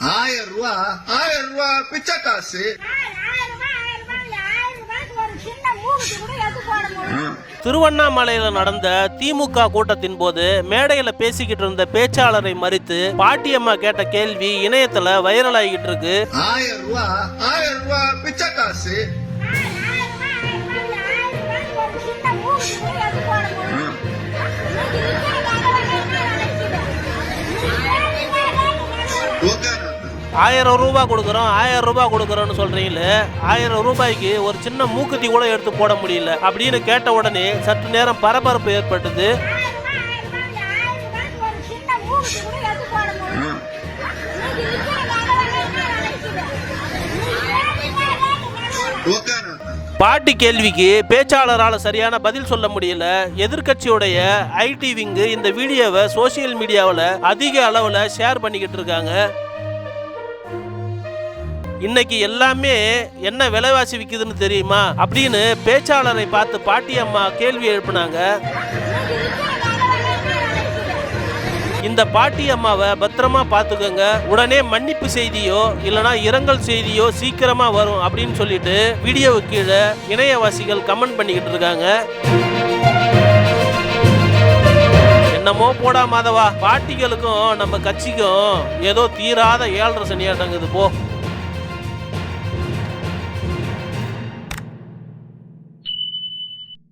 ஆயிரம் ரூபா ஆயிரம் ரூபா பிச்சை காசு. திருவண்ணாமலையில நடந்த திமுக கூட்டத்தின் போது மேடையில பேசிக்கிட்டு இருந்த பேச்சாளரை மறித்து பாட்டியம்மா கேட்ட கேள்வி இணையத்துல வைரல் ஆகிட்டு இருக்கு. ஆயிரம் ரூபா ஆயிரம் ரூபா பிச்சை காசு. ரூபாய் ஆயிரம் ரூபாய் கொடுக்குறோம் ஆயிரம் ரூபாய் கொடுக்குறோம்னு சொல்றீங்களே ஆயிரம் ரூபாய்க்கு ஒரு சின்ன மூக்குத்தி கூட எடுத்து போட முடியல அப்படின்னு கேட்ட உடனே சற்று நேரம் பரபரப்பு ஏற்பட்டது. பாட்டி கேள்விக்கு பேச்சாளரால் சரியான பதில் சொல்ல முடியல. எதிர்க்கட்சியுடைய ஐடி விங்கு இந்த வீடியோவை சோசியல் மீடியாவில் அதிக அளவில் ஷேர் பண்ணிக்கிட்டு இருக்காங்க. இன்னைக்கு எல்லாமே என்ன விலைவாசி விற்குதுன்னு தெரியுமா? அப்படின்னு பேச்சாளரை பார்த்து பாட்டி அம்மா கேள்வி எழுப்புனாங்க. இந்த பாட்டி அம்மாவை பத்திரமா பார்த்துக்கோங்க. உடனே மன்னிப்பு செய்தியோ இல்லனா இரங்கல் செய்தியோ சீக்கிரமா வரும் அப்படின்னு சொல்லிட்டு வீடியோவுக்கு கீழே இணையவாசிகள் கமெண்ட் பண்ணிக்கிட்டு இருக்காங்க. என்னமோ போடா மாதவா. பாட்டிகளுக்கும் நம்ம கட்சிக்கும் ஏதோ தீராத ஏழரை சனியாட்டங்குது போ.